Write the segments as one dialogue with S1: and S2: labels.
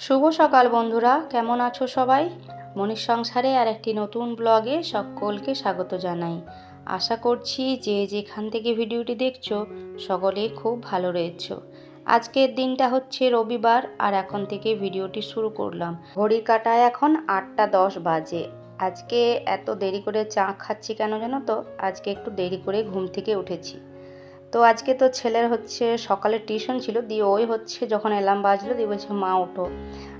S1: শুভ সকাল বন্ধুরা, কেমন আছো সবাই? মনির সংসারে আর একটি নতুন ব্লগে সকলকে স্বাগত জানাই। আশা করছি যে যেখান থেকে ভিডিওটি দেখছ, সকলে খুব ভালো রয়েছো। আজকের দিনটা হচ্ছে রবিবার আর এখন থেকে ভিডিওটি শুরু করলাম। ঘড়ির কাটায় এখন আটটা দশ বাজে। আজকে এত দেরি করে চা খাচ্ছি কেন জানো তো? আজকে একটু দেরি করে ঘুম থেকে উঠেছি। তো আজকে তো ছেলের হচ্ছে সকালে টিউশন ছিল, দিয়ে ওই হচ্ছে যখন এলাম বাজলো দিয়ে বলছে, মা, ওঠো।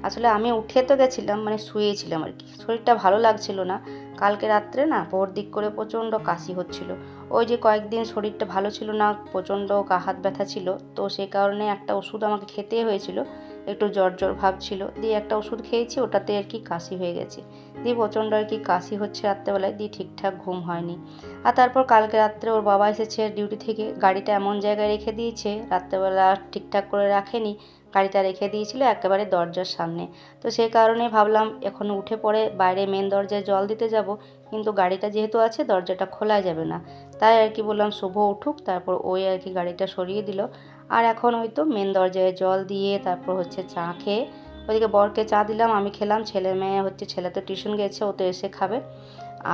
S1: আসলে আমি উঠে তো গেছিলাম মানে শুয়েছিলাম আর কি। শরীরটা ভালো লাগছিল না। কালকে রাত্রে না ভোর দিক করে প্রচণ্ড কাশি হচ্ছিল। ওই যে কয়েকদিন শরীরটা ভালো ছিল না, প্রচণ্ড গা হাত ব্যথা ছিল, তো সে কারণে একটা ওষুধ আমাকে খেতে হয়েছিল। একটু জ্বর জ্বর ভাব ছিল। দিয়ে একটা ওষুধ খেয়েছি, ওটাতে আর কি কাশি হয়ে গেছে। দিয়ে প্রচণ্ড আর কি কাশি হচ্ছে রাত্রেবেলায় দিয়ে ঠিকঠাক ঘুম হয়নি। আর তারপর কালকে রাত্রে ওর বাবা এসেছে ডিউটি থেকে, গাড়িটা এমন জায়গায় রেখে দিয়েছে, রাত্রেবেলা ঠিকঠাক করে রাখেনি, গাড়িটা রেখে দিয়েছিল একেবারে দরজার সামনে। তো সেই কারণে ভাবলাম এখন উঠে পড়ে বাইরে মেন দরজায় জল দিতে যাব, কিন্তু গাড়িটা যেহেতু আছে, দরজাটা খোলা যাবে না। তাই আর কি বললাম, শুভ উঠুক। তারপর ওই আর কি গাড়িটা সরিয়ে দিল। আর এখন ওই তো মেন দরজায় জল দিয়ে তারপর হচ্ছে চা খেয়ে ওইদিকে বরকে চা দিলাম, আমি খেলাম, ছেলে মেয়ে হচ্ছে ছেলে তো টিউশন গেছে, ও তো এসে খাবে।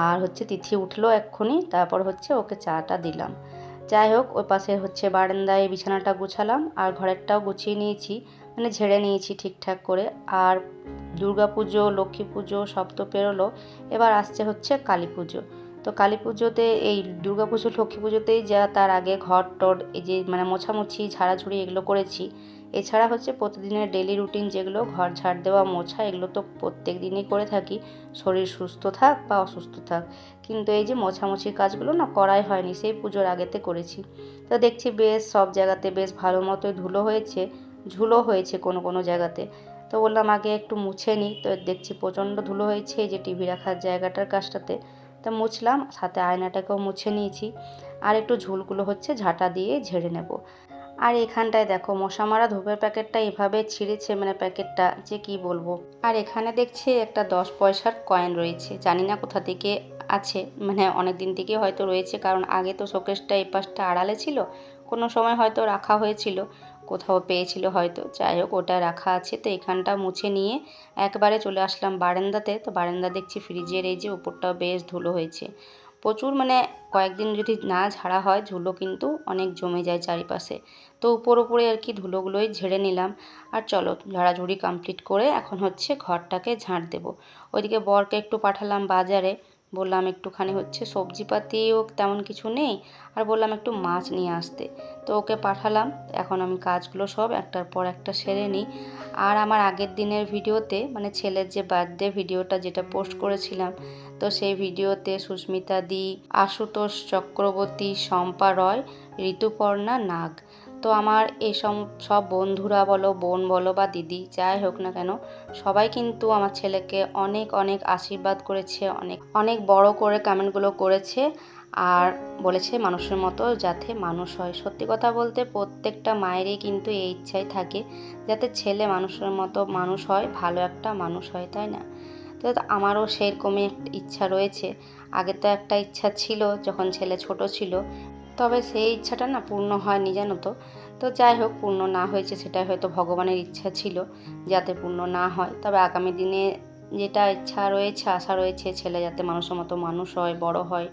S1: আর হচ্ছে তিথি উঠল এক্ষুনি, তারপর হচ্ছে ওকে চাটা দিলাম। যাই হোক, ওই পাশে হচ্ছে বারান্দায় বিছানাটা গুছালাম, আর ঘরেরটাও গুছিয়ে নিয়েছি মানে ঝেড়ে নিয়েছি ঠিকঠাক করে। আর দুর্গা পুজো লক্ষ্মী পুজো সব তো পেরোলো, এবার আসছে হচ্ছে কালী পুজো। তো কালী পুজোতে এই দুর্গা পুজো, লক্ষ্মী পুজোতেই যা তার আগে ঘর টর, এই যে মানে মোছামুছি, ঝাড়াঝুড়ি এগুলো করেছি। এছাড়া হচ্ছে প্রতিদিনের ডেলি রুটিন যেগুলো, ঘর ঝাড় দেওয়া, মোছা, এগুলো তো প্রত্যেক দিনই করে থাকি। শরীর সুস্থ থাক বা অসুস্থ থাক। কিন্তু এই যে মোছামুছির কাজগুলো না করাই হয়নি, সেই পুজোর আগেতে করেছি। তো দেখছি বেশ সব জায়গাতে বেশ ভালো মতোই ধুলো হয়েছে, ঝুলো হয়েছে কোনো কোনো জায়গাতে। তো বললাম আগে একটু মুছে নিই তো দেখছি প্রচণ্ড ধুলো হয়েছে, এই যে টিভি রাখার জায়গাটার কাজটাতে। তা মুছলাম, সাথে আয়নাটাকেও মুছে নিয়েছি। আর একটু ঝুলগুলো হচ্ছে ঝাঁটা দিয়ে ঝেড়ে নেব। আর এখানটায় দেখো মশা মারা ধূপের প্যাকেটটা এভাবে ছিঁড়েছে মানে প্যাকেটটা যে কি বলব। আর এখানে দেখছি একটা দশ পয়সার কয়েন রয়েছে। জানি না কোথা থেকে আছে মানে অনেক দিন থেকে হয়তো রয়েছে, কারণ আগে তো শোকেসটা এই পাশটা আড়ালে ছিল। কোনো সময় হয়তো রাখা হয়েছিল। কোথাও পেয়েছিল হয়তো। যাই হোক, ওটা রাখা আছে তো এখানটা মুছে নিয়ে একবারে চলে আসলাম বারান্দাতে। তো বারান্দা দেখছি ফ্রিজের, এই যে উপরটাও বেশ ধুলো হয়েছে। প্রচুর মানে কয়েকদিন যদি না ঝাড়া হয়, ধুলো কিন্তু অনেক জমে যায় চারিপাশে। তো উপর উপরে আর কি ধুলোগুলোই ঝেড়ে নিলাম। আর চলো, ঝাড়াঝুড়ি কমপ্লিট করে এখন হচ্ছে ঘরটাকে ঝাঁট দেবো। ওইদিকে বরকে একটু পাঠালাম বাজারে। বললাম, একটুখানি হচ্ছে সবজিপাতিও তেমন কিছু নেই। আর বললাম, একটু মাছ নিয়ে আসতে। তো ওকে পাঠালাম। এখন আমি কাজগুলো সব একটার পর একটা সেরে নিই। আর আমার আগের দিনের ভিডিওতে মানে ছেলের যে বার্থডে ভিডিওটা যেটা পোস্ট করেছিলাম, তো সেই ভিডিওতে সুস্মিতা দি, আশুতোষ চক্রবর্তী, শম্পা রয়, ঋতুপর্ণা নাগ তো আমার এই সব বন্ধুরা বলো, বোন বলো বা দিদি, যাই হোক না কেন, সবাই কিন্তু আমার ছেলেকে অনেক অনেক আশীর্বাদ করেছে, অনেক অনেক বড় করে কমেন্টগুলো করেছে আর বলেছে মানুষের মতো যাতে মানুষ হয়। সত্যি কথা বলতে প্রত্যেকটা মায়েরই কিন্তু এই ইচ্ছাই থাকে যাতে ছেলে মানুষের মতো মানুষ হয়, ভালো একটা মানুষ হয়, তাই না? তো আমারও সেরকমই ইচ্ছা রয়েছে। আগে তো একটা ইচ্ছা ছিল যখন ছেলে ছোট ছিল তবে সেই ইচ্ছাটা না পূর্ণ হয়নি, জানো তো। তো যাই হোক, পূর্ণ না হয়েছে সেটাই হয়তো ভগবানের ইচ্ছা ছিল যাতে পূর্ণ না হয়। তবে আগামী দিনে যেটা ইচ্ছা রয়েছে, আশা রয়েছে, ছেলে যাতে মানুষের মতো মানুষ হয়, বড় হয়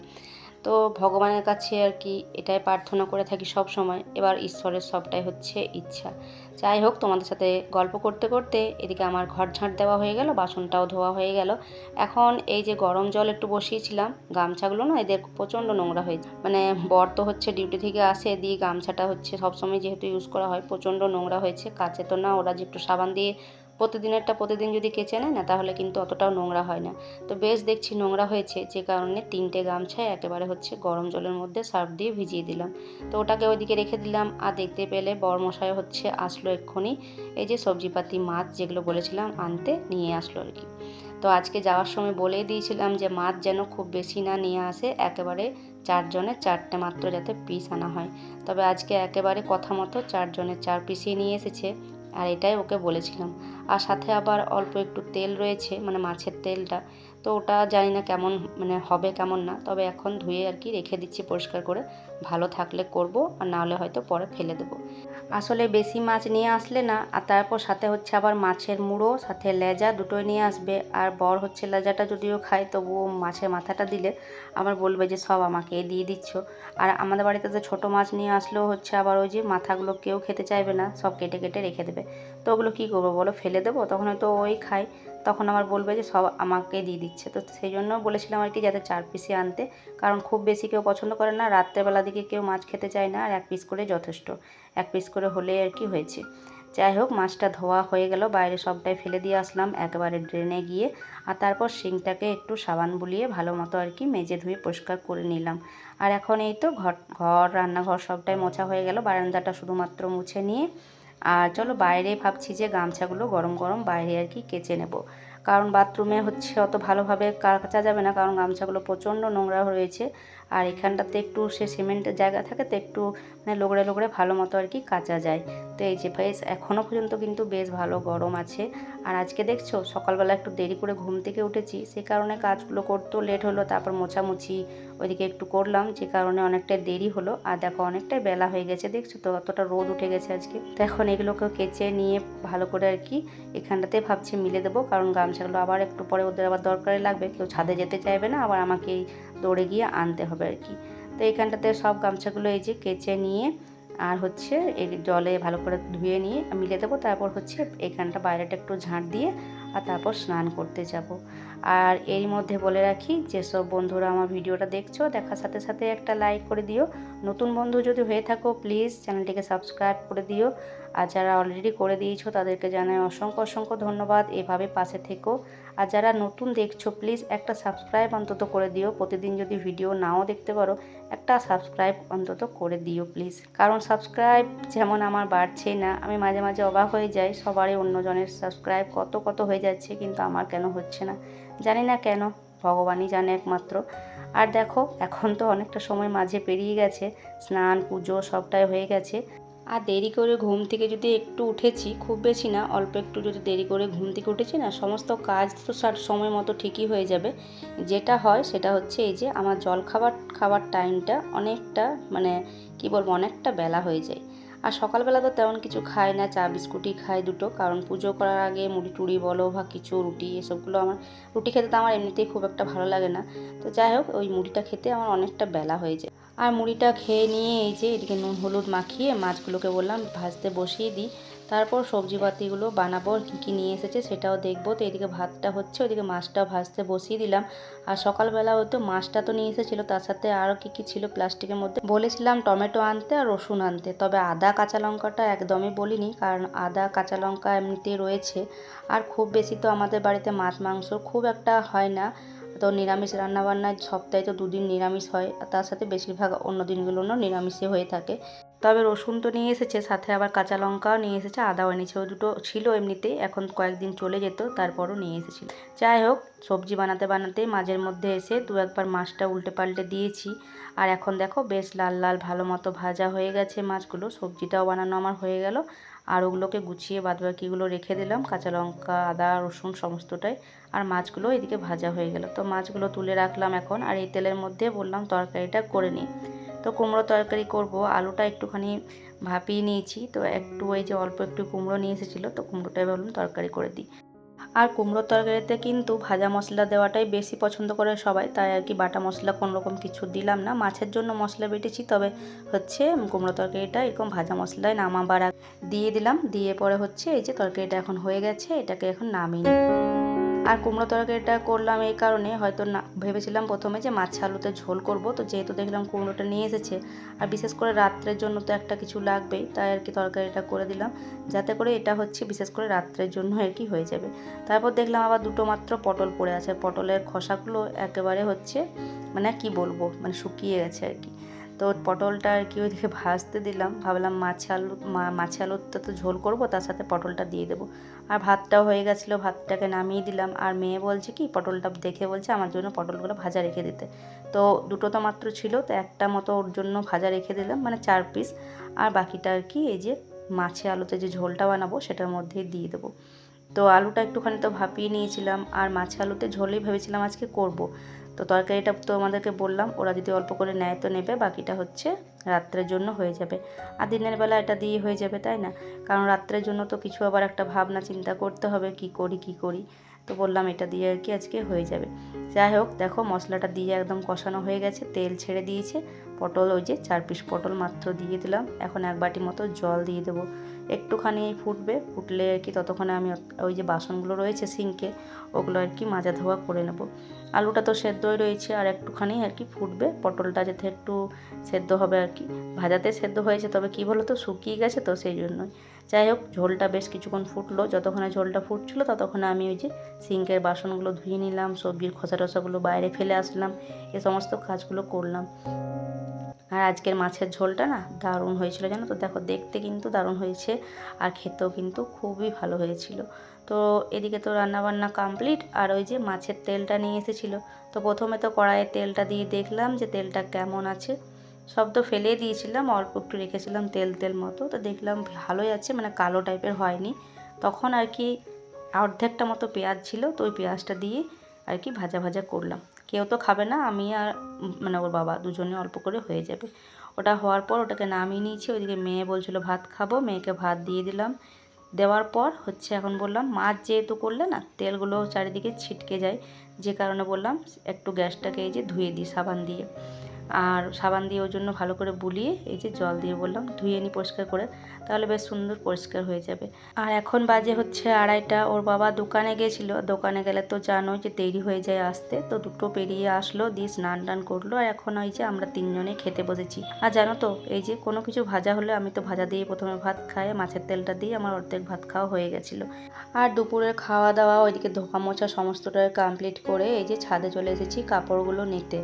S1: তো ভগবানের কাছে আর কি এটাই প্রার্থনা করে থাকি সব সময়। এবার ঈশ্বরের সবটাই হচ্ছে ইচ্ছা। যাই হোক, তোমাদের সাথে গল্প করতে করতে এদিকে আমার ঘর ঝাঁট দেওয়া হয়ে গেল, বাসনটাও ধোয়া হয়ে গেল। এখন এই যে গরম জল একটু বসিয়েছিলাম, গামছাগুলো না এদের প্রচণ্ড নোংরা হয়েছে মানে বর তো হচ্ছে ডিউটি থেকে আসে দিয়ে গামছাটা হচ্ছে সবসময় যেহেতু ইউজ করা হয়, প্রচণ্ড নোংরা হয়েছে। কাছে তো না, ওরা যে একটু সাবান দিয়ে প্রতিদিনেরটা প্রতিদিন যদি কেচে নেয় না, তাহলে কিন্তু অতটাও নোংরা হয় না। তো বেশ দেখছি নোংরা হয়েছে, যে কারণে তিনটে গামছায় একেবারে হচ্ছে গরম জলের মধ্যে সার্ফ দিয়ে ভিজিয়ে দিলাম। তো ওটাকে ওইদিকে রেখে দিলাম, আর দেখতে পেলে বরমশাই হচ্ছে আসলো এক্ষুনি। এই যে সবজিপাতি, মাছ যেগুলো বলেছিলাম আনতে নিয়ে আসলো আর কি। তো আজকে যাওয়ার সময় বলেই দিয়েছিলাম যে মাছ যেন খুব বেশি না নিয়ে আসে, একেবারে চারজনের চারটে মাত্র যাতে পিস আনা হয়। তবে আজকে একেবারে কথা মতো চারজনের চার পিসই নিয়ে এসেছে। আর এটাই ওকে বলেছিলাম। আর সাথে আবার অল্প একটু তেল রয়েছে মানে মাছের তেলটা। তো ওটা জানি না কেমন মানে হবে কেমন না, তবে এখন ধুয়ে আর কি রেখে দিচ্ছি পরিষ্কার করে। ভালো থাকলে করব আর না হলে হয়তো পরে ফেলে দেবো। আসলে বেশি মাছ নিয়ে আসলে না, আর তারপর সাথে হচ্ছে আবার মাছের মুড়ো, সাথে লেজা দুটোই নিয়ে আসবে। আর বর হচ্ছে লেজাটা যদিও খায়, তবুও মাছের মাথাটা দিলে আবার বলবে যে সব আমাকে দিয়ে দিচ্ছ। আর আমাদের বাড়িতে তো ছোটো মাছ নিয়ে আসলেও হচ্ছে আবার ওই যে মাথাগুলো কেউ খেতে চাইবে না, সব কেটে কেটে রেখে দেবে। তো ওগুলো কী করব বলো, ফেলে দেবো? তখন হয়তো ওই খায়। তখন আমার বলবে যে সব আমাকে দিয়ে দিচ্ছে। তো সেই জন্য বলেছিলাম আর কি যাতে চার পিসই আনতে। কারণ খুব বেশি কেউ পছন্দ করে না, রাত্রেবেলা দিকে কেউ মাছ খেতে চায় না, আর এক পিস করে যথেষ্ট। এক পিস করে হলে আর কি হয়েছে। যাই হোক, মাছটা ধোয়া হয়ে গেল, বাইরে সবটাই ফেলে দিয়ে আসলাম একেবারে ড্রেনে গিয়ে। আর তারপর শিংটাকে একটু সাবান বুলিয়ে ভালো মতো আর কি মেজে ধুয়ে পরিষ্কার করে নিলাম। আর এখন এই তো ঘর ঘর, রান্নাঘর সবটাই মোছা হয়ে গেল, বারান্দাটা শুধুমাত্র মুছে নিয়ে আর চলো বাইরে ভাবছি যে গামছাগুলো গরম গরম বাইরে আর কি কেচে নেব। কারণ বাথরুমে হচ্ছে অত ভালোভাবে কাচা যাবে না, কারণ গামছাগুলো প্রচণ্ড নোংরা রয়েছে আর এখানটাতে একটু সে সিমেন্টের জায়গা থাকে তো একটু মানে লোগড়ে লোগড়ে ভালো মতো আর কি কাচা যায়। তো এই যে বেশ এখনও পর্যন্ত কিন্তু বেশ ভালো গরম আছে। আর আজকে দেখছ, সকালবেলা একটু দেরি করে ঘুম থেকে উঠেছি, সে কারণে কাজগুলো করতেও লেট হলো, তারপর মোছামুছি ওইদিকে একটু করলাম, যে কারণে অনেকটাই দেরি হলো। আর দেখো, অনেকটাই বেলা হয়ে গেছে, দেখছ তো, অতটা রোদ উঠে গেছে আজকে। তো এখন এগুলোকে কেচে নিয়ে ভালো করে আর কি এখানটাতে ভাবছি মিলে দেবো, কারণ গামছাগুলো আবার একটু পরে ওদের আবার দরকারে লাগবে, কেউ ছাদে যেতে চাইবে না, আবার আমাকে দৌড়ে গিয়ে আনতে হবে আর কি। তো এইখানটাতে সব গামছাগুলো এই যে কেচে নিয়ে আর হচ্ছে এই জলে ভালো করে ধুয়ে নিয়ে মিলে দেবো। তারপর হচ্ছে এখানটা বাইরেটা একটু ঝাঁট দিয়ে আর তারপর স্নান করতে যাব। আর এরই মধ্যে বলে রাখি, যেসব বন্ধুরা আমার ভিডিওটা দেখছ, দেখার সাথে সাথে একটা লাইক করে দিও। নতুন বন্ধু যদি হয়ে থাকো প্লিজ চ্যানেলটিকে সাবস্ক্রাইব করে দিও। আর যারা অলরেডি করে দিয়েছ, তাদেরকে জানাই অসংখ্য অসংখ্য ধন্যবাদ। এভাবে পাশে থেকো। আর যারা নতুন দেখছ প্লিজ একটা সাবস্ক্রাইব অন্তত করে দিও। প্রতিদিন যদি ভিডিও নাও দেখতে পারো, একটা সাবস্ক্রাইব অন্তত করে দিও প্লিজ কারণ সাবস্ক্রাইব যেমন আমার বাড়ছেই না, আমি মাঝে মাঝে অবাক হয়ে যাই, সবারই অন্যজনের সাবস্ক্রাইব কত কত হয়ে যাচ্ছে, কিন্তু আমার কেন হচ্ছে না? জানি না কেন, ভগবানই জানে একমাত্র। আর দেখো, এখন তো অনেকটা সময় মাঝে পেরিয়ে গেছে, স্নান, পুজো সবটাই হয়ে গেছে। আর দেরি করে ঘুম থেকে যদি একটু উঠেছি, খুব বেশি না, অল্প একটু যদি দেরি করে ঘুম থেকে উঠেছি না, সমস্ত কাজ তো সার সময় মতো ঠিকই হয়ে যাবে। যেটা হয় সেটা হচ্ছে এই যে আমার জল খাবার খাবার টাইমটা অনেকটা মানে কি বলব, অনেকটা বেলা হয়ে যায়। আর সকালবেলা তো তেমন কিছু খাই না, চা, বিস্কুটই খাই দুটো, কারণ পুজো করার আগে মুড়ি টুড়ি বলো বা কিছু রুটি, এসবগুলো আমার, রুটি খেতে তো আমার এমনিতেই খুব একটা ভালো লাগে না। তো যাই হোক, ওই মুড়িটা খেতে আমার অনেকটা বেলা হয়ে যায়। আর মুড়িটা খেয়ে নিয়ে এই যে এদিকে নুন, হলুদ মাখিয়ে মাছগুলোকে বললাম ভাজতে বসিয়ে দিই। তারপর সবজি পাতিগুলো বানাবো কী কী নিয়ে এসেছে সেটাও দেখব। তো এদিকে ভাতটা হচ্ছে ওইদিকে মাছটা ভাজতে বসিয়ে দিলাম। আর সকালবেলা হয়তো মাছটা তো নিয়ে এসেছিল, তার সাথে আরও কী কী ছিল প্লাস্টিকের মধ্যে। বলেছিলাম টমেটো আনতে আর রসুন আনতে, তবে আদা কাঁচা লঙ্কাটা একদমই বলিনি, কারণ আদা কাঁচা লঙ্কা এমনিতেই রয়েছে। আর খুব বেশি তো আমাদের বাড়িতে মাছ, মাংস খুব একটা হয় না। তো নিরামিষ রান্নাবান্নায় সপ্তাহে তো দুদিন নিরামিষ হয়, আর তার সাথে বেশিরভাগ অন্য দিনগুলোও নিরামিষই হয়ে থাকে। তবে রসুন তো নিয়ে এসেছে, সাথে আবার কাঁচা লঙ্কাও নিয়ে এসেছে আদাও এনেছে ও দুটো ছিল এমনিতেই, এখন কয়েকদিন চলে যেত, তারপরও নিয়ে এসেছিল। যাই হোক, সবজি বানাতে বানাতে মাঝের মধ্যে এসে দু একবার মাছটা উল্টে পাল্টে দিয়েছি। আর এখন দেখো, বেশ লাল লাল ভালো মতো ভাজা হয়ে গেছে মাছগুলো, সবজিটাও বানানো আমার হয়ে গেল। আর ওগুলোকে গুছিয়ে বাদ বাকিগুলো রেখে দিলাম, কাঁচা লঙ্কা, আদা, রসুন সমস্তটাই। আর মাছগুলো এদিকে ভাজা হয়ে গেল। তো মাছগুলো তুলে রাখলাম এখন, আর এই তেলের মধ্যে বললাম তরকারিটা করে নিই। তো কুমড়ো তরকারি করব, আলুটা একটুখানি ভাপিয়ে নিয়েছি। তো একটু ওই যে অল্প একটু কুমড়ো নিয়ে এসেছিল, তো কুমড়োটাই বললাম তরকারি করে দিই। আর কুমড়োর তরকারিতে কিন্তু ভাজা মশলা দেওয়াটাই বেশি পছন্দ করে সবাই। তাই আর কি বাটা মশলা কোনোরকম কিছু দিলাম না। মাছের জন্য মশলা বেটেছি, তবে হচ্ছে কুমড়ো তরকারিটা এরকম ভাজা মশলায় নামাবার দিয়ে দিলাম। দিয়ে পরে হচ্ছে এই যে তরকারিটা এখন হয়ে গেছে, এটাকে এখন নামিয়ে আর কুমড়ো তরকারিটা করলাম এই কারণে, হয়তো না, ভেবেছিলাম প্রথমে যে মাছ আলুতে ঝোল করব, তো যেহেতু দেখলাম কুমড়োটা নিয়ে এসেছে, আর বিশেষ করে রাত্রের জন্য তো একটা কিছু লাগবেই, তাই আর কি তরকারিটা করে দিলাম, যাতে করে এটা হচ্ছে বিশেষ করে রাত্রের জন্য আর কি হয়ে যাবে। তারপর দেখলাম আবার দুটো মাত্র পটল পড়ে আছে পটলের খোসাগুলো একেবারে হচ্ছে মানে কি বলব মানে শুকিয়ে গেছে আর কি। তো পটলটা আর কি ওইদিকে ভাজতে দিলাম। ভাবলাম মাছ আলু মাছ আলুরটা তো ঝোল করব, তার সাথে পটলটা দিয়ে দেবো। আর ভাতটাও হয়ে গেছিল, ভাতটাকে নামিয়ে দিলাম। আর মেয়ে বলছে কি, পটলটা দেখে বলছে আমার জন্য পটলগুলো ভাজা রেখে দিতে। তো দুটো তো মাত্র ছিল, তো একটা মতো ওর জন্য ভাজা রেখে দিলাম মানে চার পিস। আর বাকিটা আর কি, এই যে মাছে আলুতে যে ঝোলটা বানাবো, সেটার মধ্যেই দিয়ে দেবো। তো আলুটা একটুখানি তো ভাপিয়ে নিয়েছিলাম, আর মাছ আলুতে ঝোলেই ভেবেছিলাম আজকে করব। তো তরকারিটা তো আমাদেরকে বললাম, ওরা যদি অল্প করে নেয় তো নেবে, বাকিটা হচ্ছে রাত্রের জন্য হয়ে যাবে। আর দিনের বেলা এটা দিয়ে হয়ে যাবে, তাই না? কারণ রাত্রের জন্য তো কিছু আবার একটা ভাবনা, চিন্তা করতে হবে, কি করি কি করি? তো বললাম এটা দিয়ে আর কি আজকে হয়ে যাবে। যাই হোক, দেখো মশলাটা দিয়ে একদম কষানো হয়ে গেছে, তেল ছেড়ে দিয়েছে, পটল ওই যে চার পিস পটল মাত্র দিয়ে দিলাম, এখন এক বাটি মতো জল দিয়ে দেবো। একটুখানি ফুটবে, ফুটলে আর কি ততক্ষণে আমি ওই যে বাসনগুলো রয়েছে সিঙ্কে, ওগুলো আর কি মাজা ধোয়া করে নেব। আলুটা তো সেদ্ধই রয়েছে আর একটুখানি আর কি ফুটবে। পটলটা যাতে একটু সেদ্ধ হবে আর কি। ভাজাতে সেদ্ধ হয়েছে, তবে কি বলো তো শুকিয়ে গেছে তো সেই জন্যই। যাই হোক, ঝোলটা বেশ কিছুক্ষণ ফুটলো। যতক্ষণে ঝোলটা ফুটছিলো, ততক্ষণে আমি ওই যে সিঙ্কের বাসনগুলো ধুয়ে নিলাম, সবজির খসা টসাগুলো বাইরে ফেলে আসলাম, এ সমস্ত কাজগুলো করলাম। আর আজকের মাছের ঝোলটা না দারুণ হয়েছিল জানো তো? দেখো, দেখতে কিন্তু দারুণ হয়েছে আর খেতেও কিন্তু খুবই ভালো হয়েছিল। তো এদিকে তো রান্নাবান্না কমপ্লিট আর ওই যে মাছের তেলটা নিয়ে এসেছিল। তো প্রথমে তো কড়াইয়ে তেলটা দিয়ে দেখলাম যে তেলটা কেমন আছে। সব তো ফেলে দিয়েছিলাম, অল্প একটু রেখেছিলাম তেল তেল মতো। তো দেখলাম ভালোই আছে মানে কালো টাইপের হয়নি। তখন আর কি অর্ধেকটা মতো পেঁয়াজ ছিল, তো ওই পেঁয়াজটা দিয়ে আর কি ভাজা ভাজা করলাম। কেউ তো খাবে না, আমি আর মানে ওর বাবা দুজনে অল্প করে হয়ে যাবে। ওটা হওয়ার পর ওটাকে নামিয়ে নিয়েছি, ওইদিকে মেয়ে বলছিল ভাত খাব, মেয়েকে ভাত দিয়ে দিলাম। দেওয়ার পর হচ্ছে এখন বললাম, মাছ যেহেতু করলে না, তেলগুলো চারিদিকে ছিটকে যায়। যে কারণে বললাম, একটু গ্যাসটাকে এই যে ধুয়ে দিই, সাবান দিয়ে। আর সাবান দিয়ে ওর জন্য ভালো করে বুলিয়ে এই যে জল দিয়ে বললাম, ধুয়ে নিই পরিষ্কার করে, তাহলে বেশ সুন্দর পরিষ্কার হয়ে যাবে। আর এখন বাজে হচ্ছে আড়াইটা, ওর বাবা দোকানে গেছিল, দোকানে গেলে তো জানো যে দেরি হয়ে যায় আসতে, তো দুটো পেরিয়ে আসলো, দিয়ে স্নান টান করল, আর এখন ওই যে আমরা তিনজনে খেতে বসেছি। আর জানো তো, এই যে কোনো কিছু ভাজা হলে আমি তো ভাজা দিয়ে প্রথমে ভাত খাই, মাছের তেলটা দিয়ে আমার অর্ধেক ভাত খাওয়া হয়ে গেছিল। আর দুপুরের খাওয়া দাওয়া, ওইদিকে ধোকা মোছা সমস্তটা কমপ্লিট করে এই যে ছাদে চলে এসেছি কাপড়গুলো নিতে।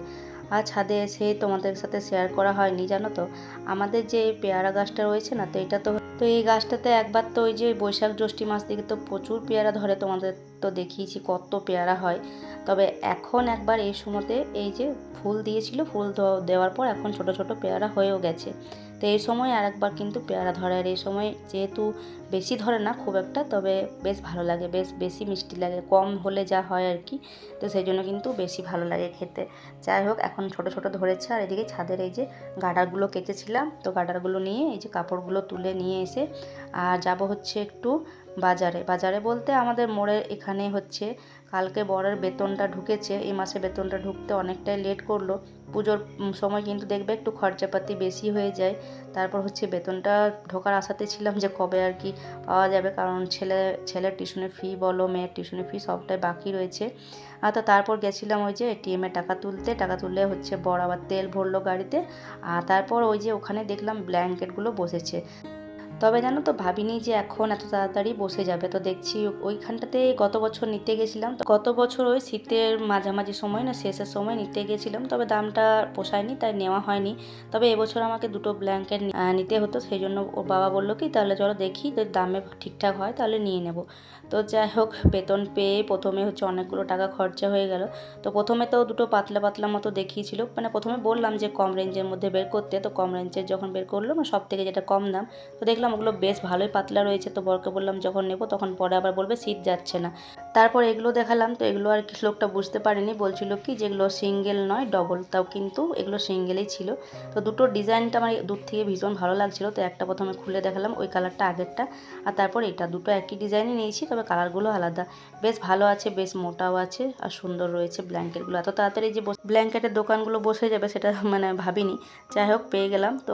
S1: আর ছাদে এসে তোমাদের সাথে শেয়ার করা হয়নি, জানো তো? আমাদের যে পেয়ারা গাছটা রয়েছে না, তো এটা তো তো এই গাছটাতে একবার তো ওই যে বৈশাখ জ্যৈষ্ঠ মাস থেকে তো প্রচুর পেয়ারা ধরে তোমাদের তো দেখিয়েছি, কত পেয়ারা হয়। তবে এখন একবার এই সময়তে এই যে ফুল দিয়েছিল, ফুল দেওয়ার পর এখন ছোট ছোট পেয়ারা হয়েও গেছে। তো এই সময় আর একবার কিন্তু পেয়ারা ধরে। আর এই সময় যেহেতু বেশি ধরে না খুব একটা, তবে বেশ ভালো লাগে, বেশ বেশি মিষ্টি লাগে, কম হলে যা হয় আর কি। তো সেই জন্য কিন্তু বেশি ভালো লাগে খেতে। যাই হোক, এখন ছোট ছোট ধরেছে। আর এদিকে ছাদের এই যে গাডারগুলো কেটেছিলাম তো গাডারগুলো নিয়ে এই যে কাপড়গুলো তুলে নিয়ে এসে, আর যাব হচ্ছে একটু বাজারে। বাজারে বলতে আমাদের মোড়ের এখানে হচ্ছে, কালকে বরের বেতনটা ঢুকেছে, এই মাসে বেতনটা ঢুকতে অনেকটাই লেট করল। পুজোর সময় কিন্তু দেখবে একটু খরচাপাতি বেশি হয়ে যায়। তারপর হচ্ছে বেতনটা ঢোকার আশাতে ছিলাম যে কবে আর কি পাওয়া যাবে, কারণ ছেলে, ছেলের টিউশনের ফি বলো, মেয়ের টিউশনের ফি সবটাই বাকি রয়েছে। আর তো তারপর গেছিলাম ওই যে এটিএমে টাকা তুলতে, টাকা তুললে হচ্ছে বড় আবার তেল ভরলো গাড়িতে। আর তারপর ওই যে ওখানে দেখলাম ব্ল্যাঙ্কেটগুলো বসেছে। তবে জানো তো, ভাবিনি যে এখন এত তাড়াতাড়ি বসে যাবে। তো দেখছি ওইখানটাতে গত বছর নিতে গেছিলাম। তো গত বছর ওই শীতের মাঝামাঝি সময় না, শেষের সময় নিতে গেছিলাম। তবে দামটা পোষায়নি, তাই নেওয়া হয়নি। তবে এবছর আমাকে দুটো ব্ল্যাঙ্কেট নিতে হতো। সেই জন্য ওর বাবা বলল কি, তাহলে চলো দেখি যদি দামে ঠিকঠাক হয়, তাহলে নিয়ে নেব। তো যাই হোক, বেতন পেয়ে প্রথমে হচ্ছে অনেকগুলো টাকা খরচা হয়ে গেল। তো প্রথমে তো দুটো পাতলা পাতলা মতো দেখিয়েছিল। মানে প্রথমে বললাম যে কম রেঞ্জের মধ্যে বের করতে। তো কম রেঞ্জের যখন বের করল মানে সব থেকে যেটা কম দাম, তো দেখলাম ওগুলো বেশ ভালোই পাতলা রয়েছে, তো বরকে বললাম যখন নেব তখন পরে আবার বলবে শীত যাচ্ছে না। তারপর এগুলো দেখালাম, তো এগুলো আর লোকটা বুঝতে পারেনি, বলছিল কি যেগুলো সিঙ্গেল নয় ডবল তাও কিন্তু এগুলো সিঙ্গেলই ছিল। তো দুটো ডিজাইনটা আমার দূর থেকে ভীষণ ভালো লাগছিল, তো একটা প্রথমে খুলে দেখালাম, ওই কালারটা আগেরটা, আর তারপর এটা, দুটো একই ডিজাইনই নিয়েছি, তবে কালারগুলো আলাদা। বেশ ভালো আছে, বেশ মোটাও আছে, আর সুন্দর রয়েছে ব্ল্যাঙ্কেটগুলো, এত তাড়াতাড়ি যে ব্ল্যাঙ্কেটের দোকানগুলো বসে যাবে সেটা মানে ভাবিনি। যাই হোক, পেয়ে গেলাম, তো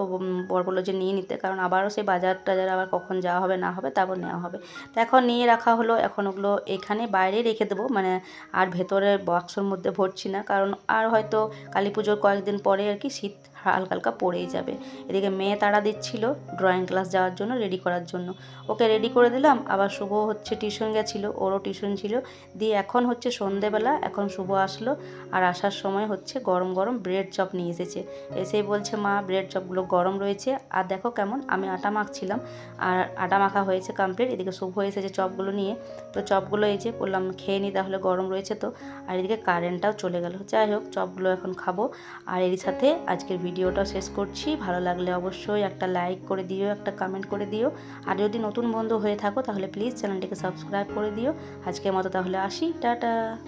S1: বর বলল যে নিয়ে নিতে, কারণ আবারও সেই বাজার টাজার আবার কখন যাওয়া হবে, না হবে, তারপর নেওয়া হবে। তো এখন নিয়ে রাখা হলো, এখন ওগুলো এখানে বাইরে রেখে দেবো মানে আর ভেতরে বক্সের মধ্যে ভরছি না, কারণ আর হয়তো কালী পুজোর কয়েকদিন পরে আর কি শীত হালকা হালকা পড়েই যাবে। এদিকে মেয়ে তাড়া দিচ্ছিল ড্রয়িং ক্লাস যাওয়ার জন্য রেডি করার জন্য। ওকে রেডি করে দিলাম, আবার শুভ হচ্ছে টিউশন গেছিল, ওরও টিউশন ছিল। দিয়ে এখন হচ্ছে সন্ধেবেলা, এখন শুভ আসলো, আর আসার সময় হচ্ছে গরম গরম ব্রেড চপ নিয়ে এসেছে। এসেই বলছে, মা ব্রেড চপগুলো গরম রয়েছে, আর দেখো কেমন, আমি আটা মাখছিলাম, আর আটা মাখা হয়েছে কমপ্লিট এদিকে শুভ এসেছে চপগুলো নিয়ে। তো চপগুলো এই যে বললাম, খেয়ে নিই তাহলে গরম রয়েছে তো। আর এদিকে কারেন্টটাও চলে গেল। যাই হোক চপগুলো এখন খাব, আর এর সাথে আজকের ভিডিও ভিডিওটা শেষ করছি। ভালো লাগলে অবশ্যই একটা লাইক করে দিও, একটা কমেন্ট করে দিও। আর যদি নতুন বন্ধু হয়ে থাকো, তাহলে প্লিজ চ্যানেলটিকে সাবস্ক্রাইব করে দিও। আজকের মতো তাহলে আসি। টাটা!